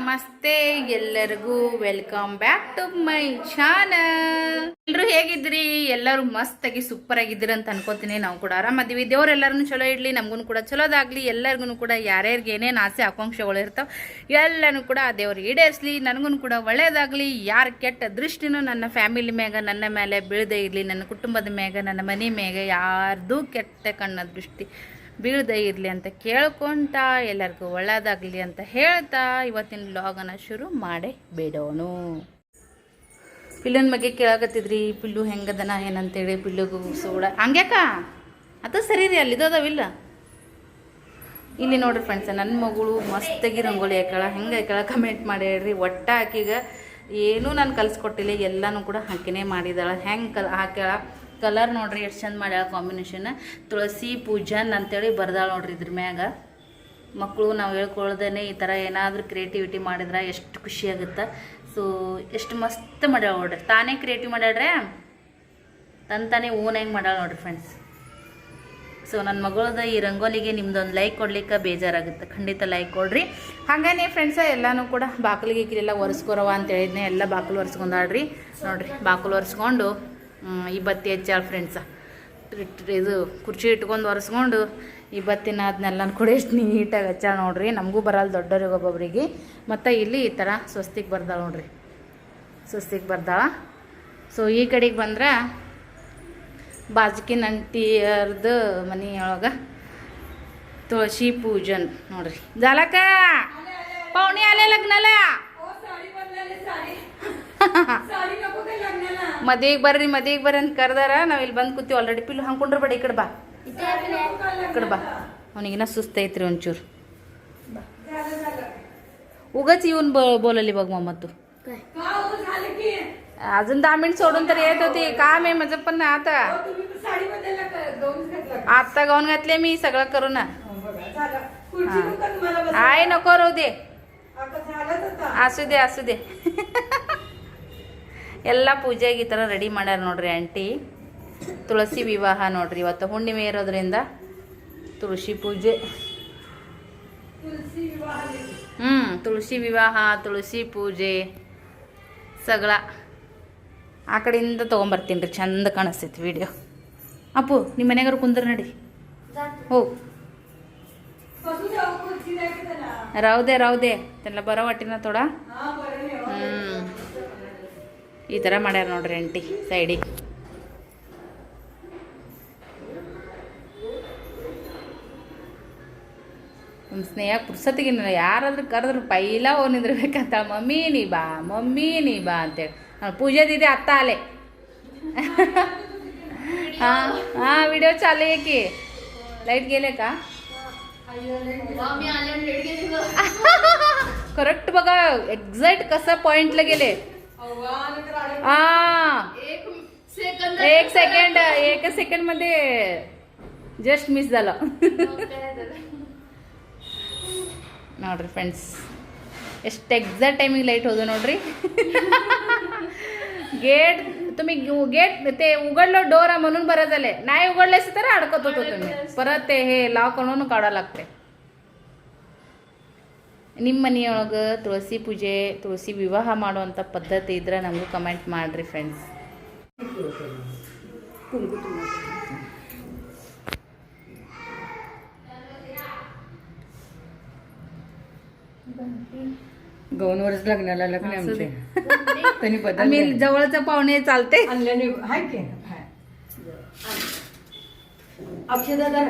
ನಮಸ್ತೆ, ಎಲ್ಲರಿಗೂ welcome back to my channel. ಎಲ್ಲರೂ ಹೇಗಿದ್ರಿ ಎಲ್ಲರೂ ಮಸ್ತಾಗಿ ಸೂಪರ್ ಆಗಿದ್ದೀರಿ ಅಂತ ಅನ್ಕೋತೀನಿ. ನಾವು ಕೂಡ ಆರಾಮದೀವಿ. ದೇವ್ರೆಲ್ಲರನ್ನು ಚಲೋ ಇಡ್ಲಿ ನಮಗೂ ಕೂಡ ಚಲೋದಾಗ್ಲಿ. ಎಲ್ಲರಿಗೂ ಕೂಡ ಯಾರ್ಯಾರಿಗೆ ಏನೇನು ಆಸೆ, ಆಕಾಂಕ್ಷೆಗಳು ಇರ್ತಾವ, ಎಲ್ಲನೂ ಕೂಡ ಆ ದೇವ್ರಿಗೆ ಈಡೇರಿಸ್ಲಿ. ನನಗೂ ಕೂಡ ಒಳ್ಳೇದಾಗ್ಲಿ. ಯಾರ ಕೆಟ್ಟ ದೃಷ್ಟಿನೂ ನನ್ನ ಫ್ಯಾಮಿಲಿ ಮ್ಯಾಗ, ನನ್ನ ಮೇಲೆ ಬೀಳದೇ ಇರಲಿ. ನನ್ನ ಕುಟುಂಬದ ಮ್ಯಾಗ, ನನ್ನ ಮನೆ ಮ್ಯಾಗ ಯಾರ್ದೂ ಕೆಟ್ಟ ಕಣ್ಣ ದೃಷ್ಟಿ. ಬೀಳದೇ ಇರಲಿ ಅಂತ ಕೇಳ್ಕೊತಾ ಎಲ್ಲರಿಗೂ ಒಳ್ಳೇದಾಗಲಿ ಅಂತ ಹೇಳ್ತಾ ಇವತ್ತಿನ ಲಾಗನ್ನು ಶುರು ಮಾಡೇ ಬಿಡೋಣ. ಪಿಲ್ಲನ ಬಗ್ಗೆ ಕೇಳಾಕತ್ತಿದ್ರಿ, ಪಿಲ್ಲು ಹೆಂಗದನ, ಏನಂತೇಳಿ ಪಿಲ್ಲುಗೂ ಸೋಡ. ಹಂಗ್ಯಾಕ? ಅದು ಸರಿ ರೀ ಅಲ್ಲಿ ಇದಾವಿಲ್ಲ ಇಲ್ಲಿ? ನೋಡ್ರಿ ಫ್ರೆಂಡ್ಸ್ ನನ್ನ ಮಗಳು ಮಸ್ತಾಗಿ ರಂಗೋಲಿ ಹಾಕ್ಯಾಳ, ಹೆಂಗೆ ಹಾಕ್ಯಾಳ ಕಮೆಂಟ್ ಮಾಡಿ ಹೇಳ್ರಿ. ಒಟ್ಟ ಹಾಕಿಗ ಏನೂ ನಾನು ಕಲಿಸ್ಕೊಟ್ಟಿಲ್ಲ, ಎಲ್ಲನೂ ಕೂಡ ಹಾಕಿನೇ ಮಾಡಿದಾಳ ಹೆಂಗೆ ಕಲ್ ಹಾಕ್ಯಾಳ? ಕಲರ್ ನೋಡ್ರಿ ಎಷ್ಟು ಚಂದ ಮಾಡ್ಯಾಳ ಕಾಂಬಿನೇಷನ್ ತುಳಸಿ ಪೂಜನ್ ಅಂತೇಳಿ ಬರ್ದಾಳ ನೋಡ್ರಿ ಇದ್ರ ಮ್ಯಾಗ. ಮಕ್ಕಳು ನಾವು ಹೇಳ್ಕೊಳ್ದೇನೆ ಈ ಥರ ಏನಾದರೂ ಕ್ರಿಯೇಟಿವಿಟಿ ಮಾಡಿದ್ರೆ ಎಷ್ಟು ಖುಷಿ ಆಗುತ್ತೆ. ಸೊ ಎಷ್ಟು ಮಸ್ತ್ ಮಾಡ್ಯಾಳ ನೋಡ್ರಿ. ತಾನೇ ಕ್ರಿಯೇಟಿವ್ ಮಾಡ್ಯಾಳ್ರೆ? ತನ್ ತಾನೇ ಓನ್ ಹೆಂಗೆ ಮಾಡ್ಯಾಳ ನೋಡ್ರಿ ಫ್ರೆಂಡ್ಸ್ ಸೊ ನನ್ನ ಮಗಳದ ಈ ರಂಗೋಲಿಗೆ ನಿಮ್ದೊಂದು ಲೈಕ್ ಕೊಡ್ಲಿಕ್ಕೆ ಬೇಜಾರಾಗುತ್ತೆ. ಖಂಡಿತ ಲೈಕ್ ಕೊಡ್ರಿ. ಹಾಗೇ ಫ್ರೆಂಡ್ಸ ಎಲ್ಲನೂ ಕೂಡ ಬಾಕಲಿಗೆ ಗಿಕ್ಲೆಲ್ಲ ಒರೆಸ್ಕೊರವ ಅಂತ ಹೇಳಿದ್ನೆ ಎಲ್ಲ ಬಾಗಿಲು ಒರೆಸ್ಕೊಂಡಾಡ್ರಿ ನೋಡ್ರಿ ಬಾಗಿಲು ಒರೆಸ್ಕೊಂಡು ಈ ಬತ್ತಿ ಹೆಚ್ಚಾಳ ಫ್ರೆಂಡ್ಸ ಇದು ಕುರ್ಚಿ ಇಟ್ಕೊಂಡು ಒರೆಸ್ಕೊಂಡು ಈ ಬತ್ತಿನ ಅದನ್ನೆಲ್ಲ ಕೂಡ ಎಷ್ಟು ನೀಟಾಗಿ ಹಚ್ಚಾಳ ನೋಡ್ರಿ. ನಮಗೂ ಬರಲ್ಲ ದೊಡ್ಡವ್ರಿಗೆ ಒಬ್ಬೊಬ್ರಿಗೆ. ಮತ್ತು ಇಲ್ಲಿ ಈ ಥರ ಸ್ವಸ್ತಿಗೆ ಬರ್ದಾಳ ನೋಡ್ರಿ. ಸ್ವಸ್ತಿಗೆ ಬರ್ದಾಳ. ಸೊ ಈ ಕಡೆಗೆ ಬಂದ್ರೆ ಬಾಜಕಿನ ಮನೆ ಮನೆಯೊಳಗೆ ತುಳಸಿ ಪೂಜನ್ ನೋಡ್ರಿ. ಜಾಲಕ್ಕ! ಪೌಣಿ ಅಲೆ ಲಗ್ನಲ್ಲ मध्ये एक ಬರ್ರಿ मध्ये एक ಬರ್ರಿ ಅಂತ ಕರ್ದಾರ ನಾವ್ ಇಲ್ಲಿ ಬಂದು ಕೂತೀವಿ ಆಲ್ರೆಡಿ ಪಿಲ್ಲು ಹಂಕೊಂಡ್ರೆ ಬೇಡ ಈ ಕಡೆ ಬಾ ಈ ಕಡೆ ಬಾ ಅವನಿಗಿನ್ನ ಸುಸ್ತೈತ್ರಿ ಒಂಚೂರು उगाच येऊन ब बोलली बघ मग तू अजून दहा मिनिट सोडून तर येत होती काम आहे माझं पण आता आता गाऊन घातले मी सगळं करू ना आहे नको राहू दे असू दे असू दे ಎಲ್ಲ ಪೂಜೆಗೆ ಈ ಥರ ರೆಡಿ ಮಾಡ್ಯಾರ ನೋಡ್ರಿ ಆಂಟಿ. ತುಳಸಿ ವಿವಾಹ ನೋಡ್ರಿ ಇವತ್ತು ಹುಣ್ಣಿಮೆ ಇರೋದ್ರಿಂದ ತುಳಸಿ ಪೂಜೆ. ಹ್ಞೂ ತುಳಸಿ ವಿವಾಹ ತುಳಸಿ ಪೂಜೆ ಸಗಳ. ಆ ಕಡೆಯಿಂದ ತೊಗೊಂಬರ್ತೀನಿ ರೀ ಚಂದ ಕಾಣಿಸ್ತೈತಿ ವಿಡಿಯೋ ಅಪ್ಪು ನಿಮ್ಮ ಮನೆಗಾರು ಕುಂದ್ರ ನಡಿ. ಹೋ. ರೌದೆ ರೌದೆ. ತನ್ನ ಬರೋ ಒಟ್ಟಿನ ತೋಡ. ಈ ಥರ ಮಾಡ್ಯಾರ ನೋಡ್ರಿ ಆಂಟಿ ಸೈಡಿಗೆ ನಮ್ಮ ಸ್ನೇಹ ಪುರ್ಸತಿಗೆ ಯಾರಾದ್ರೂ ಕರೆದ್ರು ಪೈಲ ಹೋಗಿ ನಿಂದಿರ್ಬೇಕಂತ ಮಮ್ಮಿ ನೀ ಬಾ ಮಮ್ಮಿ ನೀ ಬಾ ಅಂತೇಳಿ ಅವ್ನು ಪೂಜೆ ದಿದೆ ಅತ್ತ ಆಲೆ हां हां व्हिडिओ चालू आहे की लाईट गेले का करेक्ट बघा एक्झॅक्ट कसा पॉइंटला गेले हा एक सेकंड एक सेकंड मध्ये जस्ट ಮಿಸ್ झालं ನೋಡ್ರಿ ಫ್ರೆಂಡ್ಸ್ ಎಷ್ಟು ಎಕ್ಸಾಕ್ಟ್ ಟೈಮಿಗೆ ಲೈಟ್ ಹೋದ ನೋಡ್ರಿ गेट तुम्ही गेट ते उघडलं डोर म्हणून बरं झाले नाही उघडलेस तर अडकत होतो तुम्ही परत ते हे ಲಾಕ್ ಅನ್ನೋನು ಕಾಡೋ लागते ನಿಮ್ಮ ಮನೆಯೊಳಗೆ ತುಳಸಿ ಪೂಜೆ ತುಳಸಿ ವಿವಾಹ ಮಾಡುವಂಥ ಪದ್ಧತಿ ಇದ್ರೆ ನಮಗೂ ಕಮೆಂಟ್ ಮಾಡಿರಿ ಫ್ರೆಂಡ್ಸ್ गौनवरच लग्नाला लग्न असू दे. आमचे त्यांनी बदल आम्ही जवळचं पाहुणे चालते आणल्याने हाय की हाय. अक्षदा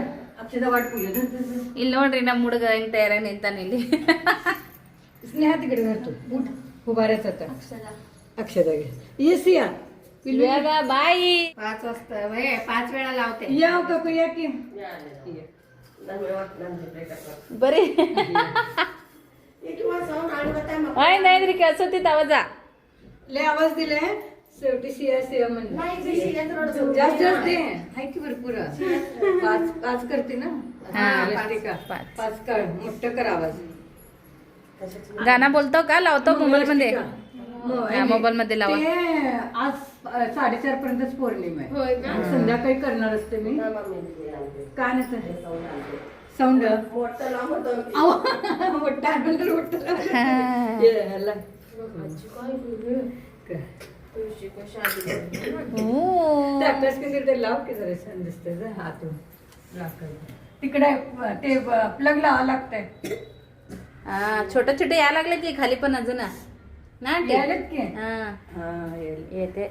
ಇಲ್ಲಿ ನೋಡ್ರಿ ನಮ್ಮ ಹುಡುಗ ಹೆಂಗ್ ತಯಾರ ನಿಂತಾನೆ ಇಲ್ಲಿ. ಸ್ನೇಹ ತಿಗಡೆ ಬರ್ತು ಊಟ ಹುಬಾರ अक्षदागे येस या पिलव्या बाई पाच वाजता वय पाच वेळा लावते या काकू या की बरे नाही नाही कसं ते आवाजा लय आवाज दिले शेवटी शिया शिया म्हणजे जास्त जास्त आहे की भरपूर. पाच पाच करते ना? पाच काढ मोठं करावा गाणं बोलतो का? लावतो मोबाईल मध्ये मोबाईल मध्ये लावा. आज साडेचार पर्यंतच पौर्णिमा आहे. संध्याकाळी करणार असते मी. का नाही साऊंड मोठा मोठा ಸೌಂಡ್ ಒಟ್ಟ ಅಲ್ಲ ते अभ्यास केले ते लाव की जरा छान दिसते ग हातून राखण. तिकडे ते प्लग लावा लागतंय हा छोटे छोटे यायला लागले की खाली पण अजून ना आंटी? यायलेत की हा हा येईल येते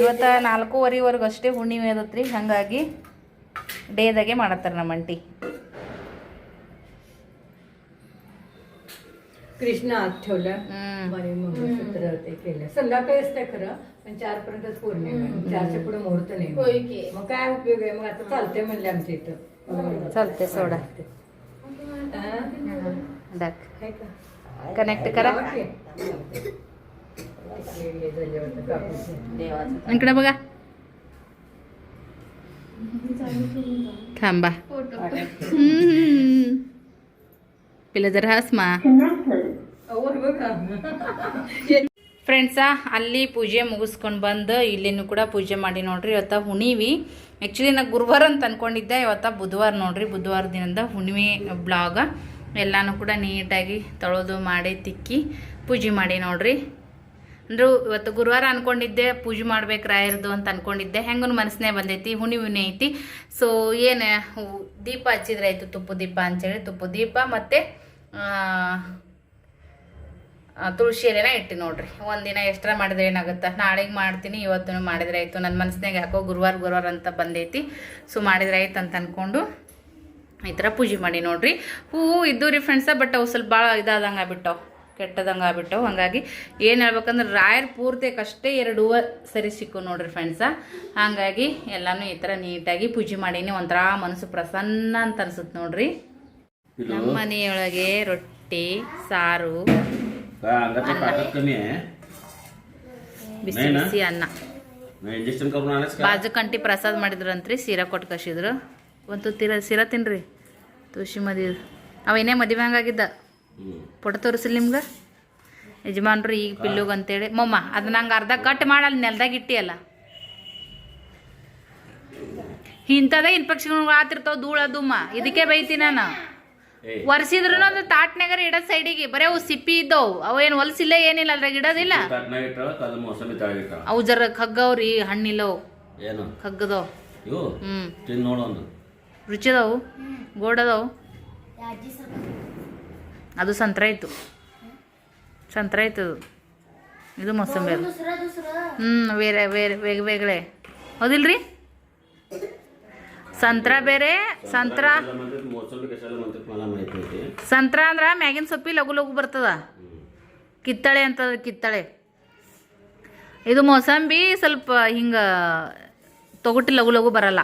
ಇವತ್ತ ನಾಲ್ಕೂವರೆವರೆಗೂ ಅಷ್ಟೇ ಹುಣ್ಣಿಮೆ ಅದತ್ರಿ ಹಂಗಾಗಿ ಡೇದಾಗೆ ಮಾಡತ್ತಾರ ನಮ್ಮ ಅಂಟಿ कृष्ण आत ठेवलं. आणि मंगळसूत्र ते केलं. संध्याकाळी असतं खरं पण चार पर्यंत पौर्णिमा चारच्या पुढे मुहूर्त नाही. मग काय उपयोग आहे? मग आता चालते म्हणले आमच्या इथं. चालते सोडा. कनेक्ट करा. इकडे बघा. थांबा. पिला जरा हसमा. ಫ್ರೆಂಡ್ಸ ಅಲ್ಲಿ ಪೂಜೆ ಮುಗಿಸ್ಕೊಂಡು ಬಂದು ಇಲ್ಲಿನೂ ಕೂಡ ಪೂಜೆ ಮಾಡಿ ನೋಡ್ರಿ, ಇವತ್ತ ಹುಣಿವಿ ಆ್ಯಕ್ಚುಲಿ ನಾ ಗುರುವಾರ ಅಂತ ಅನ್ಕೊಂಡಿದ್ದೆ, ಇವತ್ತ ಬುಧವಾರ ನೋಡ್ರಿ, ಬುಧವಾರ ದಿನದ ಹುಣ್ಣಿಮೆ ಬ್ಲಾಗ ಎಲ್ಲನೂ ಕೂಡ ನೀಟಾಗಿ ತೊಳೆದು ಮಾಡಿ, ತಿಕ್ಕಿ ಪೂಜೆ ಮಾಡಿ ನೋಡ್ರಿ. ಅಂದ್ರು, ಇವತ್ತು ಗುರುವಾರ ಅನ್ಕೊಂಡಿದ್ದೆ, ಪೂಜೆ ಮಾಡ್ಬೇಕು ರಾಯರ್ದು ಅಂತ ಅನ್ಕೊಂಡಿದ್ದೆ. ಹೆಂಗೂ ಮನಸ್ಸನ್ನೇ ಬಂದೈತಿ ಹುಣ್ಣಿಮೆ ಐತಿ. ಸೊ ಏನು ದೀಪ ಹಚ್ಚಿದ್ರೆ ಆಯಿತು ತುಪ್ಪು ದೀಪ ಅಂತೇಳಿ, ತುಪ್ಪು ದೀಪ ಮತ್ತು ತುಳಸಿ ಎಲೆನ ಇಟ್ಟು ನೋಡ್ರಿ. ಒಂದಿನ ಎಕ್ಸ್ಟ್ರಾ ಮಾಡಿದ್ರೆ ಏನಾಗುತ್ತೆ? ನಾಳೆಗೆ ಮಾಡ್ತೀನಿ ಇವತ್ತು ಮಾಡಿದ್ರೆ ಆಯ್ತು. ನನ್ನ ಮನಸ್ಸಿನಾಗ ಯಾಕೋ ಗುರುವಾರ ಗುರುವಾರ ಅಂತ ಬಂದೈತಿ. ಸೊ ಮಾಡಿದ್ರೆ ಆಯ್ತು ಅಂತ ಅಂದ್ಕೊಂಡು ಈ ಥರ ಪೂಜೆ ಮಾಡಿ ನೋಡ್ರಿ. ಹೂವು ಇದ್ದು ರೀ ಫ್ರೆಂಡ್ಸ ಬಟ್ ಅವು ಸ್ವಲ್ಪ ಭಾಳ ಇದಾದಂಗೆ ಆಗ್ಬಿಟ್ಟವು. ಕೆಟ್ಟದಂಗೆ ಆಗ್ಬಿಟ್ಟವು. ಹಂಗಾಗಿ ಏನು ಹೇಳ್ಬೇಕಂದ್ರೆ ರಾಯರ್ ಪೂರ್ತಿಯಕ್ಕಷ್ಟೇ ಎರಡು ಹೂವು ಸರಿ ಸಿಕ್ಕು ನೋಡ್ರಿ ಫ್ರೆಂಡ್ಸ ಹಾಗಾಗಿ ಎಲ್ಲನೂ ಈ ಥರ ನೀಟಾಗಿ ಪೂಜೆ ಮಾಡೀನಿ. ಒಂಥರ ಮನಸ್ಸು ಪ್ರಸನ್ನ ಅಂತ ಅನ್ಸುತ್ತೆ ನೋಡ್ರಿ. ನಮ್ಮ ಮನೆಯೊಳಗೆ ರೊಟ್ಟಿ ಸಾರು का अंगाची ताकद कमी आहे ಬಿಸಿ नाही ना? ಬಿಸಿ ಅನ್ನ मग इंजेक्शन करून आलेस का ಬಾಜು ಕಂಟಿ ಪ್ರಸಾದ ಮಾಡಿದ್ರಂತ್ರಿ ಸೀರಾ ಕೊಟ್ಟು ಕಸಿದ್ರು ಒಂದು ತೀರ ಸೀರಾ ತಿನ್ರಿ ತುಳಸಿ ಮದಿ ಅವೇನೇ ಮದುವೆ ಹಂಗಾಗಿದ್ದ हम्म. ಫೋಟೋ ತೋರಿಸಿಲ್ಲ ನಿಮ್ಗೆ ಯಜಮಾನ್ರು ಈಗ ಪಿಲ್ಲುಗ್ ಅಂತೇಳಿ ಮೊಮ್ಮ ಅದನ್ನ ಹಂಗೆ ಅರ್ಧ ಕಟ್ ಮಾಡಿ ಅಲ್ಲಿ ನೆಲ್ದಾಗ ಇಟ್ಟಿಯಲ್ಲ ಇಂಥದ ಇನ್ಫೆಕ್ಷನ್ ಆತಿರ್ತಾವ ಧೂಳ ದುಮ್ಮ ಇದಕ್ಕೆ ಬೈತಿ ನಾನು ए ಒರೆಸಿದ್ರು ಅದು ತಾಟ್ನಾಗರ ಇಡೋದ್ ಸೈಡಿಗೆ. ಬರೇ ಅವು ಸಿಪ್ಪಿ ಇದ್ದವು. ಅವು ಏನು ಹೊಲಸಿಲ್ಲ ಏನಿಲ್ಲ ಅದ್ರಾಗ ಗಿಡದಿಲ್ಲ ತಾಟ್ನಾಗ ಇಟ್ಟಾಳ ಕದ ಮೋಸಂಬಿ ತಾಳಿಟ್ಟಾಳ ಅವು ಜರ ಖಗ್ಗವ್ರಿ ಹಣ್ಣಿಲ್ಲವು. ಏನು? ಇವು? ತಿಂದು ರುಚಿದವು. ಗೋಡದವು. ಅದು ಸಂತ್ರ ಇತ್ತು ಸಂತ್ರ ಇತ್ತು ಅದು. ಇದು ಮೊಸಂಬಿ ಅದು. ಹ್ಞೂ ಬೇರೆ ಬೇರೆ ಬೇಗ ಬೇಗಳೆ. ಹೌದಿಲ್ರಿ? ಸಂತ್ರ ಬೇರೆ, ಸಂತ್ರ ಸಂತ್ರ ಅಂದ್ರೆ ಮ್ಯಾಗಿನ ಸೊಪ್ಪಿ ಲಘು ಲಘು ಬರ್ತದ. ಕಿತ್ತಳೆ ಅಂತದ ಕಿತ್ತಳೆ. ಇದು ಮೋಸಂಬಿ ಸ್ವಲ್ಪ ಹಿಂಗ ತೊಗೊಟ್ಟಿ ಲಘು ಲಘು ಬರಲ್ಲ.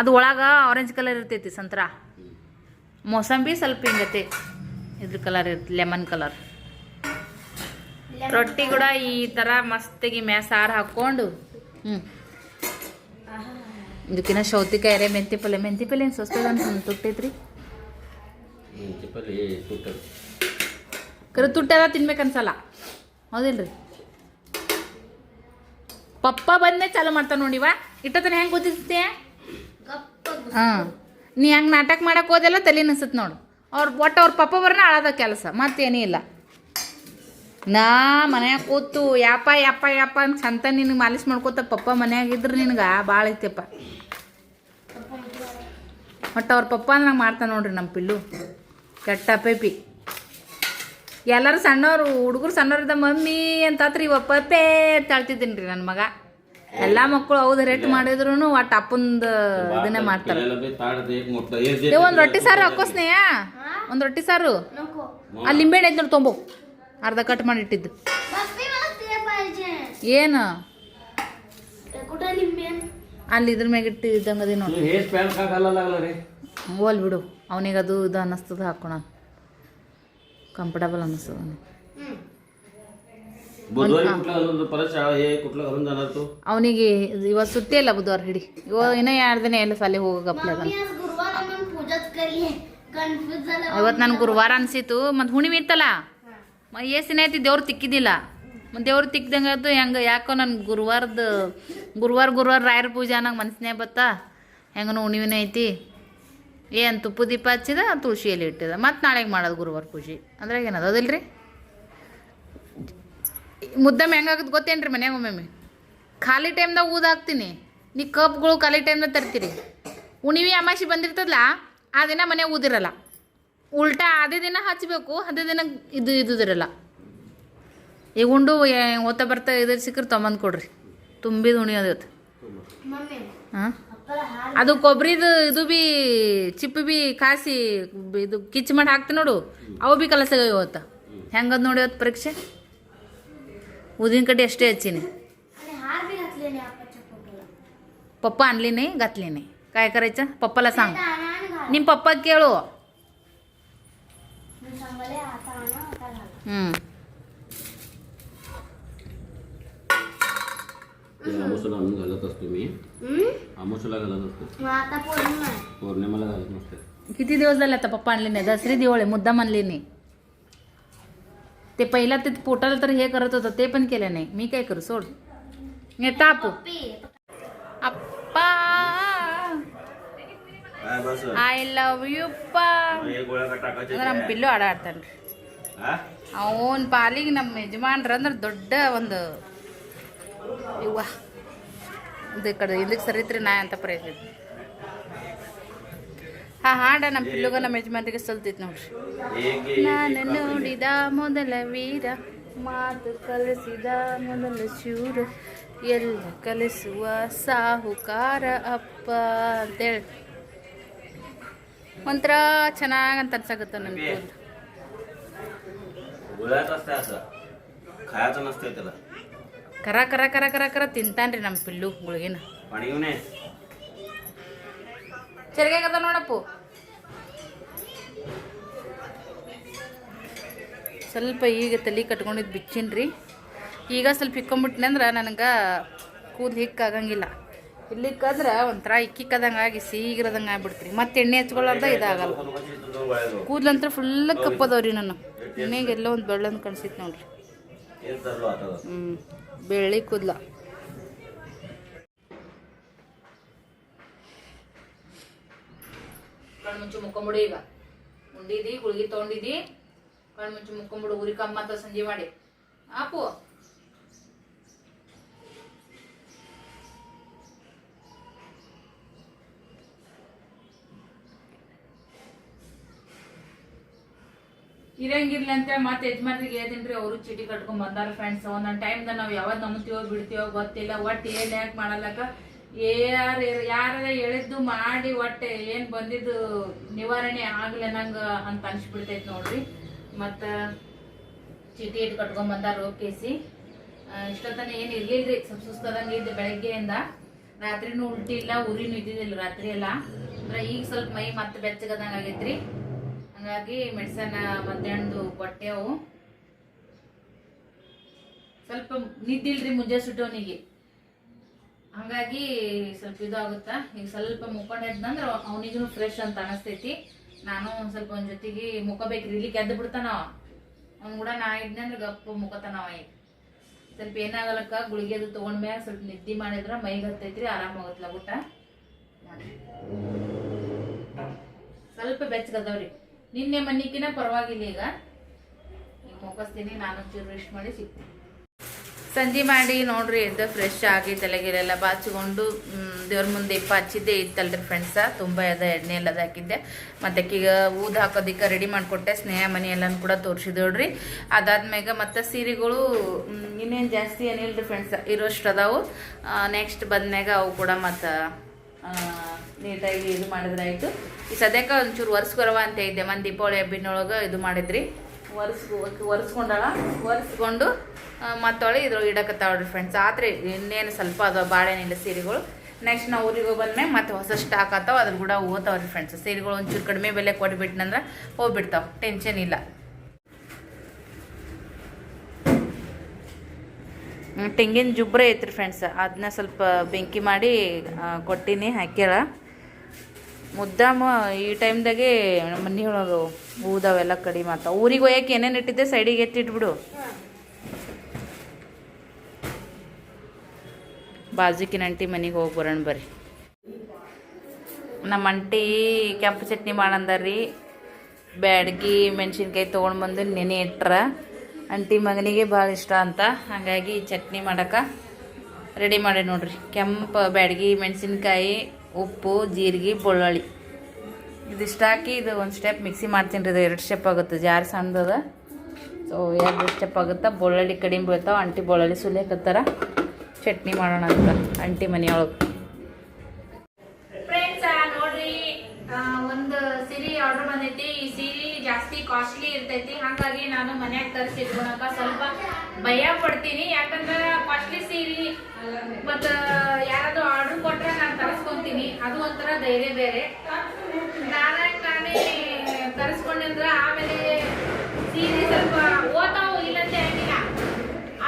ಅದು ಒಳಗ ಆರೆಂಜ್ ಕಲರ್ ಇರ್ತೈತಿ ಸಂತ್ರ. ಮೋಸಂಬಿ ಸ್ವಲ್ಪ ಹಿಂಗತಿ. ಇದ್ರ ಕಲರ್ ಇರ್ತಿ ಲೆಮನ್ ಕಲರ್ ರೊಟ್ಟಿ ಕೂಡ ಈ ತರ ಮಸ್ತಾಗಿ ಮ್ಯಾ ಸಾರು ಹಾಕ್ಕೊಂಡು ಹ್ಞೂ ಇದಕ್ಕಿನ್ನ ಸೌತಿಕಾಯಿ ರೇ ಮೆಂತಿ ಪಲ್ಯ. ಮೆಂತಿ ಪಲ್ಯ ಏನು ಸೋಸ್ತದ ಅಂತ ತುಟ್ಟೈತ್ರಿ? ಕರೆ ತುಟ್ಟದ ತಿನ್ಬೇಕನ್ಸಲ್ಲ. ಹೌದಿಲ್ರಿ? ಪಪ್ಪ ಬಂದೇ ಚಾಲು ಮಾಡ್ತಾನೆ ನೋಡಿವ ಇಟ್ಟತನ ಹೆಂಗೆ ಗೊತ್ತಿತ್ತೆ ಹಾಂ. ನೀ ಹಂಗೆ ನಾಟಕ ಮಾಡಕ್ಕೆ ಹೋದೆಲ್ಲ ತಲೆ ಅನಿಸುತ್ತೆ ನೋಡು. ಅವ್ರು ಒಟ್ಟು ಅವ್ರ ಪಪ್ಪ ಬರ್ನ ಅಳದ ಕೆಲಸ ಮತ್ತೇನೂ ಇಲ್ಲ. ನಾ ಮನ್ಯಾಗ ಕೂತು ಯಾಪ ಯಪ್ಪ ಯಪ್ಪ ಅಂತ ಚಂತ ನಿನಗೆ ಮಾಲಿಶ್ ಮಾಡ್ಕೋತ ಪಪ್ಪ ಮನ್ಯಾಗ ಇದ್ರೆ ನಿನಗೆ ಭಾಳ ಐತೆಪ್ಪ ಒಟ್ಟು ಅವ್ರ ಪಪ್ಪ ಅಂದಂಗೆ ಮಾಡ್ತಾನೆ ನೋಡ್ರಿ ನಮ್ಮ ಪಿಲ್ಲು. ಕೆಟ್ಟ ಪೇಪಿ ಎಲ್ಲರೂ ಸಣ್ಣವರು ಹುಡುಗರು ಸಣ್ಣವ್ರಿದ್ದ ಮಮ್ಮಿ ಅಂತತ್ರಿ ಇವ ಪಪ್ಪೇ ಅಂತ ರೀ ನನ್ನ ಮಗ. ಎಲ್ಲ ಮಕ್ಕಳು ಹೌದು ರೇಟ್ ಮಾಡಿದ್ರು ಒಟ್ಟು ಅಪ್ಪಂದು ಇದನ್ನೇ ಮಾಡ್ತಾರೆ. ಒಂದು ರೊಟ್ಟಿ ಸಾರು ಹಾಕೋಸ್ನೇಯ ಒಂದು ರೊಟ್ಟಿ ಸಾರು. ಆ ಲಿಂಬೆಹಣ್ಣು ಇದ್ದು ನೋಡಿ ಅರ್ಧ ಕಟ್ ಮಾಡಿಟ್ಟಿದ್ದು ಏನು? ಅಲ್ಲಿ ಇದ್ರ ಮ್ಯಾಗ ಇಟ್ಟು ಇದ್ದಂಗೆ ನೋಡಿ. ಹೋಲ್ ಬಿಡು. ಅವನಿಗೆ ಅದು ಇದು ಅನ್ನಿಸ್ತದ ಹಾಕೋಣ. ಕಂಫರ್ಟಬಲ್ ಅನ್ನಿಸ್ತದ ಅವನಿಗೆ. ಇವಾಗ ಸುತ್ತೇ ಇಲ್ಲ ಬುಧವಾರ ಹಿಡಿ. ಇವಾಗ ಇನ್ನೂ ಎರಡು ದಿನ ಎಲ್ಲ ಸಾಲಿ ಹೋಗಪ್ಲ ಇವತ್ತು ನನ್ಗೆ ಗುರುವಾರ ಅನಿಸಿತು. ಮತ್ತು ಹುಣ್ಣಿಮೆ ಇತ್ತಲ್ಲ? ಏಸಿನ ಐತಿ ದೇವ್ರು ತಿಕ್ಕಿದ್ದಿಲ್ಲ. ದೇವ್ರು ತಿಕ್ಕಿದಂಗೆ ಅದು ಹೆಂಗೆ ಯಾಕೋ ನನ್ನ ಗುರುವಾರದ ಗುರುವಾರ ಗುರುವಾರ ರಾಯರ ಪೂಜೆ ಅನ್ನಂಗೆ ಮನ್ಸಿನೇ ಬತ್ತಾ? ಹೆಂಗನು ಉಣಿವಿನೇ ಐತಿ? ಏನು ತುಪ್ಪ ದೀಪ ಹಚ್ಚಿದ, ತುಳಸಿ ಇಟ್ಟಿದ. ಮತ್ತು ನಾಳೆಗೆ ಮಾಡೋದು ಗುರುವಾರ ಪೂಜೆ. ಅಂದ್ರೆ ಏನದ ಅದಿಲ್ರಿ? ಮುದ್ದಮ್ ಹೆಂಗಾಗತ್ತೆ ಗೊತ್ತೇನ್ರಿ ಮನ್ಯಾಗ ಒಮ್ಮೊಮ್ಮೆ? ಖಾಲಿ ಟೈಮ್ದಾಗ ಊದ ಹಾಕ್ತೀನಿ. ನೀ ಕಪ್ಗಳು ಖಾಲಿ ಟೈಮ್ದಾಗ ತರ್ತೀರಿ. ಉಣಿವಿ ಅಮಾಸಿ ಬಂದಿರ್ತದಲ್ಲ ಆ ದಿನ ಮನೆ ಊದಿರಲ್ಲ. ಉಲ್ಟಾ ಅದೇ ದಿನ ಹಚ್ಚಬೇಕು ಅದೇ ದಿನ ಇದು ಇದ್ದಿರಲ್ಲ. ಈಗ ಉಂಡು ಓದ್ತ ಬರ್ತಾ ಇದ್ರ ಸಿಕ್ಕರೆ ತೊಗೊಂಬಂದು ಕೊಡ್ರಿ. ತುಂಬಿದ ಉಣಿಯೋದೈತೆ ಮಮ್ಮಿ ಹಾಂ ಅಪ್ಪರ ಹಾಲು ಅದು ಕೊಬ್ಬರಿದು ಇದು ಬಿ ಚಿಪ್ಪು ಬಿ ಕಾಸಿ ಬಿ- ಇದು ಕಿಚ್ಚು ಮಾಡಿ ಹಾಕ್ತಿ ನೋಡು ಅವು ಬಿ ಕಲಸಾಗ ಇವತ್ತು ಹೆಂಗದ್ ನೋಡಿ ಇವತ್ತು ಪರೀಕ್ಷೆ ಉದಿನ ಕಡೆ ಅಷ್ಟೇ ಹಚ್ಚೀನಿ आणि हार बी घातलेले आपाच्या पोटाला पप्पा आणली नाही घातली नाही काय करायचं पप्पाला सांग आता आणा आणि घाला ನಿಮ್ಮ ಪಪ್ಪ ಕೇಳು मी सांगले आता आणा आता घाला ಹ್ಞೂ ते आमोशाला आणून घालत असतो मी हम्म? आमोशाला घालत असतो मग आता पौर्णिमा आहे पौर्णिमाला घालत नसते किती दिवस झाले आता पप्पा आणले नाही दसरी दिवाळी मुद्दाम आणली नाही ते पहिला ते पोटाला तर हे करत होतं ते पण केलं नाही मी काय करू सोड हे टापू पप्पी अप्पा काय बस ಐ ಲವ್ ಯು ಪಾ हे गोळ्या का टाकायचे ಅಂದ್ರೆ ನಮ್ಮ ಪಿಲ್ಲು ಆಡ ಆಡ್ತಾನ್ರಿ हा ಅವನ ಪಾಲಿಗೆ ನಮ್ಮ ಯಜಮಾನ್ರ ಅಂದ್ರೆ ದೊಡ್ಡ ಒಂದು ಇವ್ವ ಇದು ಕಡೆ ಇದಕ್ಕೆ ಸರಿತ್ರಿ ನಾ ಅಂತ ಪ್ರಯತ್ನ ಹಾ ಹಾಡ ನಮ್ಮ ಪಿಲ್ಲುಗ ನಮ್ಮ ಯಜಮಾನ್ರಿಗೆ ಸಲ್ತೈತಿ ನೋಡ್ರಿ. ನಾನು ನೋಡಿದ ಮೊದಲ ವೀರ ಮಾತು ಕಲಿಸಿದ ಮೊದಲ ಶೂರ. ಎಲ್ಲ ಕಲಿಸುವ ಸಾಹುಕಾರ ಅಪ್ಪ ಅಂತೇಳಿ. ಒಂಥರ ಚೆನ್ನಾಗಂತ ಅನ್ಸಾಗತ್ತ ನಮ್ಗೆ ಕರ ಕರ ಕರ ಕರ ಕರ ತಿಂತಾನ್ರಿ ನಮ್ಮ ಪಿಲ್ಲು ಗುಳಿಗಿನ ಚರಿಗೆ ಕದ ನೋಡಪ್ಪ. ಸ್ವಲ್ಪ ಈಗ ತಲೆ ಕಟ್ಕೊಂಡಿದ್ದು ಬಿಚ್ಚಿನ್ರಿ. ಈಗ ಸ್ವಲ್ಪ ಇಕ್ಕೊಂಬಿಟ್ನೆ ಅಂದ್ರೆ ನನಗೆ ಕೂದಲು ಹಿಕ್ಕಾಗಂಗಿಲ್ಲ. ಇಲ್ಲಿಕ್ಕಂದ್ರೆ ಒಂಥರ ಇಕ್ಕಿಕ್ಕದಂಗೆ ಆಗಿ ಸೀಗಿರದಂಗೆ ಆಗ್ಬಿಡ್ತೀರಿ. ಮತ್ತೆ ಎಣ್ಣೆ ಹಚ್ಕೊಳ್ಳಾರ್ದ ಇದಾಗಲ್ಲ. ಕೂದಲಂತ್ರ ಫುಲ್ ಕಪ್ಪದವ್ರಿ ನಾನು. ಎಣ್ಣೆಗೆಲ್ಲೋ ಒಂದು ಬೆಳ್ಳಂದು ಕಣ್ಸಿತ್ತು ನೋಡ್ರಿ. ಹ್ಞೂ ಬೆಳ್ಳಿ ಕೂದಲ. ಕಣ್ ಮುಂಚೆ ಮುಕ್ಕೊಂಬಿಡು ಈಗ. ಉಂಡಿದಿ ಗುಳಿಗೆ ತಗೊಂಡಿದಿ. ಕಣ್ ಮುಂಚೆ ಮುಕ್ಕೊಂಬಿಡು ಉರಿ ಅಂತ ಸಂಜೆ ಮಾಡಿ. ಆಪು. ಇರಂಗಿರ್ಲಿ ಅಂತ ಮತ್ತೆ ಯಜಮಾನ್ರಿಗೆ ಹೇಳ್ತೀನಿ ಅವರು ಚೀಟಿ ಕಟ್ಕೊಂಡ್ ಬಂದಾರ ಫ್ರೆಂಡ್ಸ್ ಒಂದೊಂದ್ ಟೈಮ್ ನಾವು ಯಾವಾಗ ನಂಬ್ತೀವೋ ಬಿಡ್ತೀವೋ ಗೊತ್ತಿಲ್ಲ. ಒಟ್ಟು ಏನ್ ಯಾಕೆ ಮಾಡಲ್ಲಕ ಯಾರು ಯಾರ ಹೇಳಿದ್ದು ಮಾಡಿ, ಒಟ್ಟೆ ಏನು ಬಂದಿದ್ದು ನಿವಾರಣೆ ಆಗ್ಲಿ ನಂಗ ಅಂತ ಅನ್ಸ್ಬಿಡ್ತೈತಿ ನೋಡ್ರಿ. ಮತ್ತ ಚೀಟಿ ಇಟ್ಟು ಕಟ್ಕೊಂಡ್ ಬಂದಾರ ಕೇಸಿ ಇಷ್ಟೊತ್ತನ ಏನು ಇರ್ಲಿಲ್ರಿ ಸ್ವಲ್ಪ ಸುಸ್ತದಂಗ ಇದ್ದು ಬೆಳಗ್ಗೆಯಿಂದ. ರಾತ್ರಿನೂ ಉಲ್ಟಿ ಇಲ್ಲ ಉರಿನೂ ಇದ್ದಿದ್ದಿಲ್ಲ, ರಾತ್ರಿ ಎಲ್ಲ. ಅಂದ್ರೆ ಈಗ ಸ್ವಲ್ಪ ಮೈ ಮತ್ತೆ ಬೆಚ್ಚಗದಂಗ ಆಗೈತ್ರಿ. ಹಂಗಾಗಿ ಮೆಡಿಸನ್ ಮಧ್ಯಾಹ್ನದು ಕೊಟ್ಟೆವು ಸ್ವಲ್ಪ ನಿದ್ದಿಲ್ರಿ ಮುಂಜಾನೆ ಸುಟ್ಟವನಿಗೆ ಹಂಗಾಗಿ ಸ್ವಲ್ಪ ಇದು ಆಗುತ್ತಾ? ಈಗ ಸ್ವಲ್ಪ ಮುಕ್ಕೊಂಡು ಎದ್ದಂದ್ರೆ ಅವನಿಗೂ ಫ್ರೆಶ್ ಅಂತ ಅನಿಸ್ತೈತಿ. ನಾನು ಒಂದ್ ಸ್ವಲ್ಪ ಒಂದ್ ಜೊತೆಗೆ ಮುಖಬೇಕ್ರಿ ಇಲ್ಲಿ ಗೆದ್ದು ಬಿಡ್ತಾನವ ಅವ. ಅವ್ನು ಕೂಡ ನಾ ಇದ್ನಂದ್ರೆ ಗಪ್ಪ ಅವ ಈಗ. ಸ್ವಲ್ಪ ಏನಾಗಲಕ್ಕ ಗುಳಿಗೆ ಅದು ತೊಗೊಂಡ್ಮ್ಯಾಗ ಸ್ವಲ್ಪ ನಿದ್ದೆ ಮಾಡಿದ್ರ ಮೈಗೆ ಹತ್ತೈತ್ರಿ ಆರಾಮಾಗತ್ಲ ಊಟ? ಸ್ವಲ್ಪ ಬೆಚ್ಚಗದವ್ರಿ ನಿನ್ನೆ ಮನ್ನಿಕಿನ ಪರವಾಗಿಲ್ಲ ಈಗ. ಮುಖಸ್ತೀನಿ ನಾನು ಚೂರು ರೆಸ್ಟ್ ಮಾಡಿ ಸಿಗ್ತೀನಿ. ಸಂಜೆ ಮಾಡಿ ನೋಡ್ರಿ, ಎದ್ದ ಫ್ರೆಶ್ ಆಗಿ ತಲೆಗೆಲೆಲ್ಲ ಬಾಚಿಕೊಂಡು ದೇವ್ರ ಮುಂದೆ ಇಪ್ಪ ಹಚ್ಚಿದ್ದೆ ಇತ್ತಲ್ರಿ ಫ್ರೆಂಡ್ಸ ತುಂಬ ಅದ ಎಣ್ಣೆ ಎಲ್ಲದ ಹಾಕಿದ್ದೆ. ಮತ್ತೆ ಈಗ ಊದ ಹಾಕೋದಿಕ್ಕೆ ರೆಡಿ ಮಾಡಿಕೊಟ್ಟೆ, ಸ್ನೇಹ ಮನೆ ಎಲ್ಲನೂ ಕೂಡ ತೋರಿಸಿದೋಳ್ರಿ ಅದಾದ್ಮ್ಯಾಗ ಮತ್ತೆ ಸೀರೆಗಳು ಇನ್ನೇನು ಜಾಸ್ತಿ ಏನಿಲ್ಲರಿ ಫ್ರೆಂಡ್ಸ ಇರೋಷ್ಟು ಅದಾವು. ನೆಕ್ಸ್ಟ್ ಬಂದ್ಮ್ಯಾಗ ಅವು ಕೂಡ ಮತ್ತು ನೀಟಾಗಿ ಇದು ಮಾಡಿದ್ರಾಯಿತು. ಈ ಸದ್ಯಕ್ಕೆ ಒಂಚೂರು ಒರೆಸ್ಕೊರವ ಅಂತ ಇದ್ದೆ. ಮಂದಿ ದೀಪಾವಳಿ ಹಬ್ಬಿನೊಳಗೆ ಇದು ಮಾಡಿದ್ರಿ. ಒರೆಸ್ಕೊ, ಒರೆಸ್ಕೊಂಡಾಳ? ಒರೆಸ್ಕೊಂಡು ಮತ್ತೊಳೆ ಇದ್ರೊಳಗೆ ಇಡಕತ್ತಾವ್ರಿ ಫ್ರೆಂಡ್ಸ್ ಆದರೆ ಇನ್ನೇನು ಸ್ವಲ್ಪ ಅದು ಬಾಳೆನಿಲ್ಲ ಸೀರೆಗಳು. ನೆಕ್ಸ್ಟ್ ನಾವು ಊರಿಗೆ ಬಂದ್ಮೇಲೆ ಮತ್ತೆ ಹೊಸ ಸ್ಟಾಕ್ ಆಗ್ತಾವೆ ಅದ್ರ ಕೂಡ ಓದ್ತಾವ್ರಿ ಫ್ರೆಂಡ್ಸ್ ಸೀರೆಗಳು ಒಂಚೂರು ಕಡಿಮೆ ಬೆಲೆ ಕೊಟ್ಬಿಟ್ನಂದ್ರೆ ಹೋಗ್ಬಿಡ್ತಾವೆ. ಟೆನ್ಷನ್ ಇಲ್ಲ. ತೆಂಗಿನ ಜುಬ್ರೆ ಐತ್ರಿ ಫ್ರೆಂಡ್ಸ್ ಅದನ್ನ ಸ್ವಲ್ಪ ಬೆಂಕಿ ಮಾಡಿ ಕೊಟ್ಟಿನಿ, ಹಾಕ್ಯಾಳ. ಮುದ್ದಾಮ ಈ ಟೈಮ್ದಾಗೆ ಮನೆಯೊಳಗೆ ಊದವೆಲ್ಲ ಕಡಿಮೆ ಆಗ್ತಾವ ಊರಿಗೆ ಒಯ್ಯಕ್ಕೆ ಏನೇನು ಇಟ್ಟಿದ್ದೆ ಸೈಡಿಗೆ ಎತ್ತಿಟ್ಬಿಡು. ಬಾಜುಕಿನ ಅಂಟಿ ಮನೆಗೆ ಹೋಗಿ ಬರೋಣ ಬರ್ರಿ. ನಮ್ಮ ಅಂಟಿ ಕೆಂಪು ಚಟ್ನಿ ಮಾಡಂದಾರ್ರಿ. ಬ್ಯಾಡ್ಗಿ ಮೆಣಸಿನ್ಕಾಯಿ ತೊಗೊಂಡು ಬಂದು ನೆನೆ ಇಟ್ರ. ಅಂಟಿ ಮಗನಿಗೆ ಭಾಳ ಇಷ್ಟ ಅಂತ. ಹಾಗಾಗಿ ಚಟ್ನಿ ಮಾಡೋಕೆ ರೆಡಿ ಮಾಡಿ ನೋಡ್ರಿ. ಕೆಂಪು ಬ್ಯಾಡ್ಗಿ, ಮೆಣಸಿನ್ಕಾಯಿ, ಉಪ್ಪು, ಜೀರಿಗೆ ಬೆಳ್ಳುಳ್ಳಿ ಇದಿಷ್ಟು ಹಾಕಿ ಇದು ಒಂದು ಸ್ಟೆಪ್ ಮಿಕ್ಸಿ ಮಾಡ್ತೀನಿ ರೀ. ಇದು ಎರಡು ಸ್ಟೆಪ್ ಆಗುತ್ತೆ. ಜಾರ್ ಸಣ್ಣದ ಸೊ ಎರಡು ಸ್ಟೆಪ್ ಆಗುತ್ತೆ. ಬೆಳ್ಳುಳ್ಳಿ ಕಡಿಮೆ ಬೀಳ್ತಾವೆ. ಅಂಟಿ ಬೆಳ್ಳುಳ್ಳಿ ಸುಲಿಯಕತ್ತಾರ. ಚಟ್ನಿ ಮಾಡೋಣ ಅಂತ. ಅಂಟಿ ಮನೆಯೊಳಗೆ ಫ್ರೆಂಡ್ಸ್ ನೋಡ್ರಿ ಒಂದು ಸೀರೆ ಆರ್ಡರ್ ಬಂದೈತಿ ಈ ಸೀರೆ ಜಾಸ್ತಿ ಕಾಸ್ಟ್ಲಿ ಇರ್ತೈತಿ. ಹಾಗಾಗಿ ನಾನು ಮನ್ಯಾಗ ತರಿಸಿ ಇಟ್ಕೊಳಕ ಸ್ವಲ್ಪ ಭಯ ಪಡ್ತೀನಿ. ಯಾಕಂದ್ರೆ ಕಾಸ್ಟ್ಲಿ ಸೀರೆ ಮತ್ತು ಯಾರಾದ್ರೂ ಆರ್ಡರ್ ಕೊಟ್ರೆ ನಾನು ತರಿಸ್ಕೊಂತೀನಿ. ಅದು ಒಂಥರ ಧೈರ್ಯ ಬೇರೆ. ನಾನೇ ನಾನೇ ತರಿಸ್ಕೊಂಡಿದ್ರೆ ಆಮೇಲೆ ಸೀರೆ ಸ್ವಲ್ಪ ಓತಾವು ಇಲ್ಲಂತೆ ಆಗಿಲ್ಲ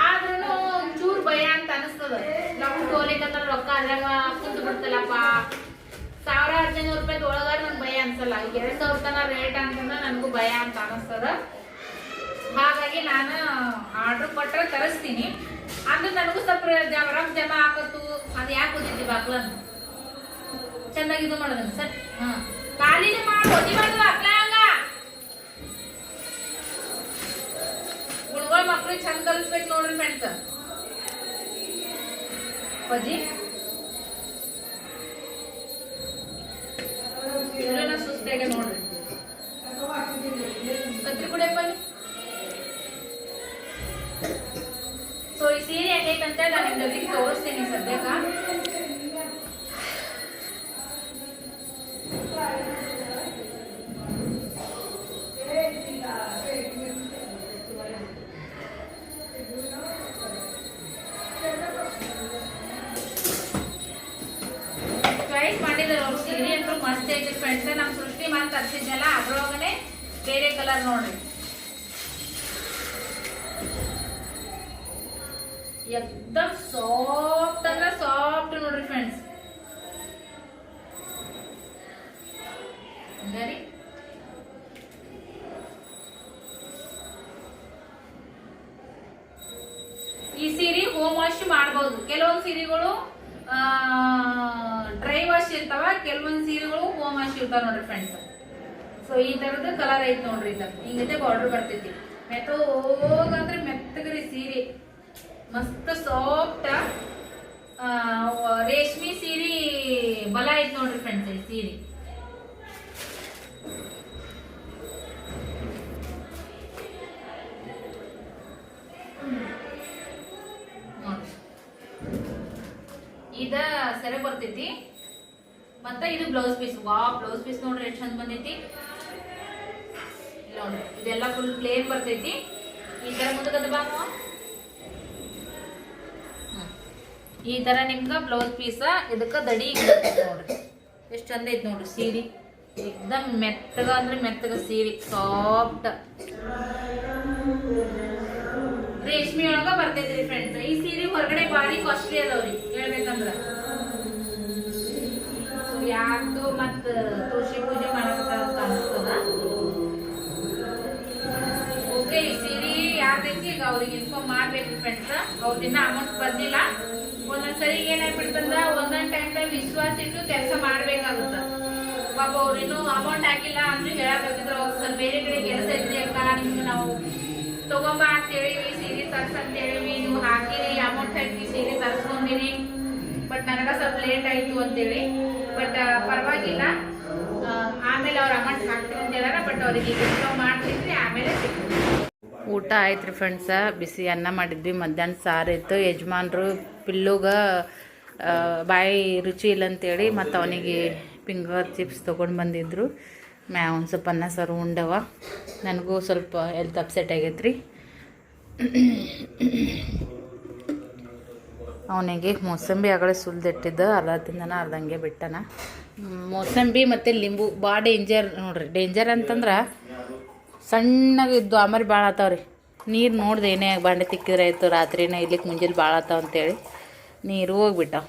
ಆದ್ರೂ ಚೂರು ಭಯ ಅಂತ ಅನಿಸ್ತದ. ನಮ್ಗೆ ತೋಲಿಕಂದ್ರ ರೊಕ್ಕ ಅದ್ರಾಗ ಕುಂತು ಬಿಡ್ತಲ್ಲಪ್ಪ. ಸಾವಿರ ಹದಿನೈದು ರೂಪಾಯಿ ಒಳಗಾರ ನಂಗೆ ಭಯ ಅನ್ಸಲ್ಲ. ಎರಡು ಸಾವಿರ ತನ ರೇಟ್ ಅಂತಂದ್ರೆ ನನಗೂ ಭಯ ಅಂತ ಅನಿಸ್ತದ. ಹಾಗಾಗಿ ನಾನು ಆರ್ಡರ್ ಕೊಟ್ಟರೆ ತರಿಸ್ತೀನಿ. ಅಂದ್ರೆ ನನಗೂ ಸ್ವಲ್ಪ ರೊಕ್ಕ ಜಮಾ ಆಗತ್ತು ಅದು ಯಾಕೆ ಓದಿದ್ದಿ ಬಾಕ್ಲನ್ನು ಚೆನ್ನಾಗಿ ಇದು ಮಾಡೋದನ್ನ ಸರ್. ಹಾ. ಖಾಲಿನೇ ಮಾಡಿ ಒದಿ ಮಕ್ಳಿಗೆ ಚಂದ ಕಲಿಸ್ಬೇಕು ನೋಡ್ರಿ ಫ್ರೆಂಡ್ಸ್ ಅಜ್ಜಿ ಇವ್ರೇನ ಸುಸ್ತಾಗೆ ನೋಡ್ರಿ ಕತ್ರಿ ಕುಡಿಯಪ್ಪ ಸೊ ಈ ಸೀರೆ ಹೆಂಗೈತಂತ ನಾನು ನಿಮ್ಗೆ ತೋರಿಸ್ತೀನಿ ಸದ್ಯಕ್ಕ. ಫ್ರೆಂಡ್ಸ್ ನಮ್ಮ ಸೃಷ್ಟಿ ಮಾಡಿ ತರಿಸಿದ್ನಲ್ಲ ಅದ್ರೊಳಗನೆ ಬೇರೆ ಕಲರ್ ನೋಡ್ರಿ. ಎಕ್ದಮ್ ಸಾಫ್ಟ್ ಅಂದ್ರೆ ಸಾಫ್ಟ್ ನೋಡ್ರಿ ಫ್ರೆಂಡ್ಸ್ ಈ ಸೀರೆ ಹೋಮ್ ವಾಶ್ ಮಾಡಬಹುದು ಕೆಲವೊಂದು ಸೀರೆಗಳು ಡ್ರೈ ವಾಶ್ ಇರ್ತಾವ, ಕೆಲವೊಂದು ಸೀರೆಗಳು ವಾಶ್ ಇರ್ತಾವ ನೋಡ್ರಿ ಫ್ರೆಂಡ್ಸ್ ಸೊ ಈ ತರದ ಕಲರ್ ಐತಿ ನೋಡ್ರಿ ಇದ. ಹಿಂಗ ಬಾರ್ಡರ್ ಬರ್ತೈತಿ. ಮೆತ್ತಗಂದ್ರೆ ಮೆತ್ತಗ್ರಿ ಸೀರೆ. ಮಸ್ತ್ ಸಾಫ್ಟ್ ರೇಷ್ಮಿ ಸೀರೆ ಬಲ ಐತಿ ನೋಡ್ರಿ ಫ್ರೆಂಡ್ಸ್ ಈ ಸೀರೆ. ಇದ ಸೆರೆ ಬರ್ತೈತಿ. ಮತ್ತ ಇದು ಬ್ಲೌಸ್ ಪೀಸ್ ವಾ ಬ್ಲೌಸ್ ಪೀಸ್ ನೋಡ್ರಿ ಎಷ್ಟು ಚಂದ ಬಂದೈತಿ. ನೋಡ್ರಿ, ಇದೆಲ್ಲ ಫುಲ್ ಪ್ಲೇನ್ ಬರ್ತೈತಿ. ಈ ತರ ಮುಂದಕ್ಕೆ ಬಾಮು. ಈ ತರ ನಿಮ್ಗ ಬ್ಲೌಸ್ ಪೀಸ ಇದಕ್ಕೆ ದಡಿ ನೋಡ್ರಿ. ಎಷ್ಟು ಚಂದ ಐತಿ ನೋಡ್ರಿ ಸೀರೆ. ಎಕ್ದಮ್ ಮೆತ್ತಗ ಅಂದ್ರೆ ಮೆತ್ತಗ ಸೀರೆ ಸಾಫ್ಟ್ ರೇಷ್ಮೆ ಒಳಗ ಬರ್ತೈತ್ರಿ ಫ್ರೆಂಡ್ಸ್ ಈ ಸೀರೆ ಹೊರಗಡೆ ಬಾರಿ ಕಾಸ್ಟ್ಲಿ ಅದಾವ್ರಿ. ಹೇಳ್ಬೇಕಂದ್ರ. ಯಾರ್ದು ಮತ್ತ ತುಳಸಿ ಪೂಜೆ ಮಾಡಬೇಕಂತ ಅನಿಸ್ತದ. ಓಕೆ ಈ ಸೀರೆ ಯಾರ್ದೈತಿ ಈಗ ಅವ್ರಿಗೆ ಇನ್ಫಾರ್ಮ್ ಮಾಡ್ಬೇಕ್ರಿ ಫ್ರೆಂಡ್ಸ್ ಅವ್ರದಿನ್ನ ಅಮೌಂಟ್ ಬಂದಿಲ್ಲ. ಒಂದೊಂದ್ಸರಿ ಏನಾಗ್ಬಿಡ್ತಂದ್ರ ಒಂದೊಂದ್ ಟೈಮ್ದಾಗ ವಿಶ್ವಾಸ ಇಟ್ಟು ಕೆಲಸ ಮಾಡ್ಬೇಕಾಗುತ್ತ. ಪಾಪ ಅವ್ರಿನ್ನೂ ಅಮೌಂಟ್ ಹಾಕಿಲ್ಲ ಅಂದ್ರೆ ಹೇಳಬೇಕಿದ್ರೆ ಅವ್ರು ಸ್ವಲ್ಪ ಬೇರೆ ಕಡೆ ಕೆಲಸ ಐತಿ ಅಕ್ಕ, ನಿಮ್ಗೆ ನಾವು ತಗೊಂಬ ಅಂತ ಹೇಳಿವಿ ಸೀರೆ ತರ್ಸಂತೇಳಿ ಅಂತ ನೀವು ಹಾಕಿರಿ ಅಮೌಂಟ್ ಹಾಕಿ ಸೀರೆ ತರ್ಸ್ಕೊಂಡಿರಿ. ಬಟ್ ನನಗ ಸ್ವಲ್ಪ ಲೇಟ್ ಆಯ್ತು ಅಂತೇಳಿ. ಬಟ್ ಪರವಾಗಿಲ್ಲ. ಆಮೇಲೆ ಅವ್ರ ಅಮೌಂಟ್ ಹಾಕ್ತೀನಿ ಅಂತ ಹೇಳಾರ ಬಟ್ ಅವ್ರಿಗೆ ಮಾಡ್ತಿದ್ರಿ ಆಮೇಲೆ ಊಟ ಆಯ್ತು ರೀ ಫ್ರೆಂಡ್ಸ ಬಿಸಿ ಅನ್ನ ಮಾಡಿದ್ವಿ, ಮಧ್ಯಾಹ್ನ ಸಾರು ಇತ್ತು. ಯಜಮಾನ್ರು, ಪಿಲ್ಲುಗ ಬಾಯಿ ರುಚಿ ಇಲ್ಲ ಅಂತೇಳಿ ಮತ್ತು ಅವನಿಗೆ ಫಿಂಗರ್ ಚಿಪ್ಸ್ ತೊಗೊಂಡು ಬಂದಿದ್ರು. ಮ್ಯಾ, ಒಂದು ಸ್ವಲ್ಪ ಅನ್ನ, ಸಾರು, ಉಂಡವ. ನನಗೂ ಸ್ವಲ್ಪ ಎಲ್ತ್ ಅಪ್ಸೆಟ್ ಆಗೈತೆ ರೀ ಅವನಿಗೆ ಮೋಸಂಬಿ ಆಗಲೇ ಸುಲ್ದಿಟ್ಟಿದ್ದು, ಅರ್ಧದಿಂದನ ಅರ್ಧಂಗೆ ಬಿಟ್ಟನ. ಮೋಸಂಬಿ ಮತ್ತು ಲಿಂಬು, ಭಾಳ ಡೇಂಜರ್ ನೋಡ್ರಿ. ಡೇಂಜರ್ ಅಂತಂದ್ರೆ ಸಣ್ಣಗಿದ್ದು ಆಮೇಲೆ ಭಾಳ ಆತಾವ್ರಿ ನೀರು ನೋಡ್ದೆ ಏನೇ ಬಾಂಡೆ ತಿಕ್ಕಿದ್ರೆ ಆಯಿತು, ರಾತ್ರಿನೇ ಇಲ್ಲಿಕ್ಕೆ ಮುಂಜಾನೆ ಭಾಳ ಆತಾವ ಅಂತೇಳಿ ನೀರು ಹೋಗ್ಬಿಟ್ಟಾವ.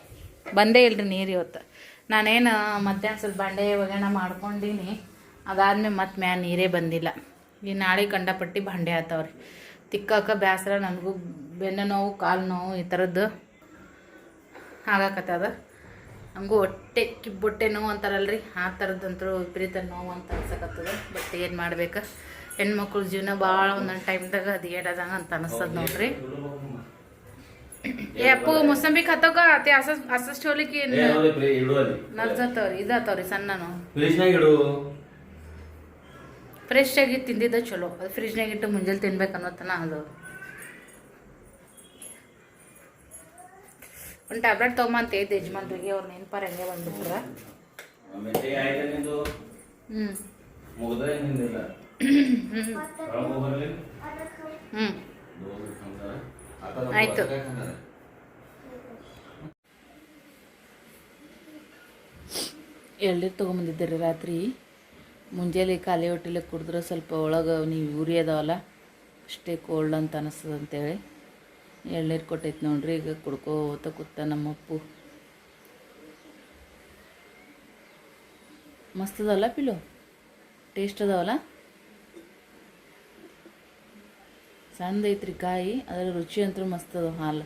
ಬಂದೇ ಇಲ್ರಿ ನೀರು ಇವತ್ತು. ನಾನೇನು ಮಧ್ಯಾಹ್ನ ಸ್ವಲ್ಪ ಬಾಂಡೆ ಒಗ್ಗರಣೆ ಮಾಡ್ಕೊಂಡೀನಿ. ಅದಾದ್ಮೇಲೆ ಮತ್ತೆ ಮ್ಯಾ ನೀರೇ ಬಂದಿಲ್ಲ. ಈ ನಾಳೆ ಕಂಡಪಟ್ಟಿ ಬಾಂಡೆ ಆತಾವ್ರಿ ತಿಕ್ಕಾಕ ಬೇಸರ ನನಗೂ ಬೆನ್ನು ನೋವು, ಕಾಲು ನೋವು ಈ ಥರದ್ದು ಹಾಗಾಕತ್ತದ ಹಂಗೂ ಹೊಟ್ಟೆ ಕಿಬ್ಬೊಟ್ಟೆ ನೋವು ಅಂತಾರಲ್ರಿ? ಆ ಥರದ್ದಂತೂ ವಿಪರೀತ ನೋವು ಅಂತ ಅನ್ಸಕತ್ತದ. ಬಟ್ ಏನು ಮಾಡ್ಬೇಕು? ಹೆಣ್ಮಕ್ಳ ಜೀವನ ಭಾಳ ಒಂದೊಂದು ಟೈಮ್ದಾಗ ಅದು ಏಡದಂಗ ಅಂತ ಅನಿಸ್ತದ ನೋಡ್ರಿ. ಏ ಅಪ್ಪು ಮೊಸಂಬಿ ಖಾತೋಕ ಅತ್ತೆ ಅಸ ಅಲ್ಲಿ ನರ್ಜತ್ತವ್ರಿ ಇದಾತವ್ರಿ ಸಣ್ಣನು. ಫ್ರೆಶ್ ಆಗಿ ತಿಂದಿದ್ದ ಚಲೋ. ಅದು ಫ್ರಿಜ್ನಾಗ ಇಟ್ಟು ಮುಂಜಾನೆ ತಿನ್ಬೇಕು ಅನ್ನೋತನ ಅದು. ಒಂದು ಟ್ಯಾಬ್ಲೆಟ್ ತೊಗೊಂಬಂತ ಇದ್ದೆ ಯಜಮಾನ್ರಿಗೆ ಅವ್ರು ನೆನ್ಪಾರ ಹೆಂಗೆ ಬಂದ್ಬಿಟ್ರ. ಹ್ಞೂ ಆಯ್ತು. ಎಳ್ನೀರು ತೊಗೊಂಬಂದಿದ್ದೀರಿ ರಾತ್ರಿ. ಮುಂಜಾನೆ ಖಾಲಿ ಹೊಟ್ಟೆಲೆ ಕುಡಿದ್ರೆ ಸ್ವಲ್ಪ ಒಳಗೆ ನೀವು ಯೂರಿ ಅದಾವಲ್ಲ ಅಷ್ಟೇ ಕೋಲ್ಡ್ ಅಂತ ಅನಿಸ್ತದ ಅಂತೇಳಿ ಎಳ್ನೀರು ಕೊಟ್ಟೈತೆ ನೋಡ್ರಿ, ಈಗ ಕುಡ್ಕೋತ ಕೂತ ನಮ್ಮಪ್ಪು. ಮಸ್ತ್ ಅದಾವಲ್ಲ ಪಿಲು ಟೇಸ್ಟ್ ಅದಾವಲ್ಲ? ಸಣ್ಣದೈತ್ರಿ ಕಾಯಿ ಅದರ ರುಚಿ ಅಂತೂ ಮಸ್ತ್ ಅದಾವ ಹಾಲು.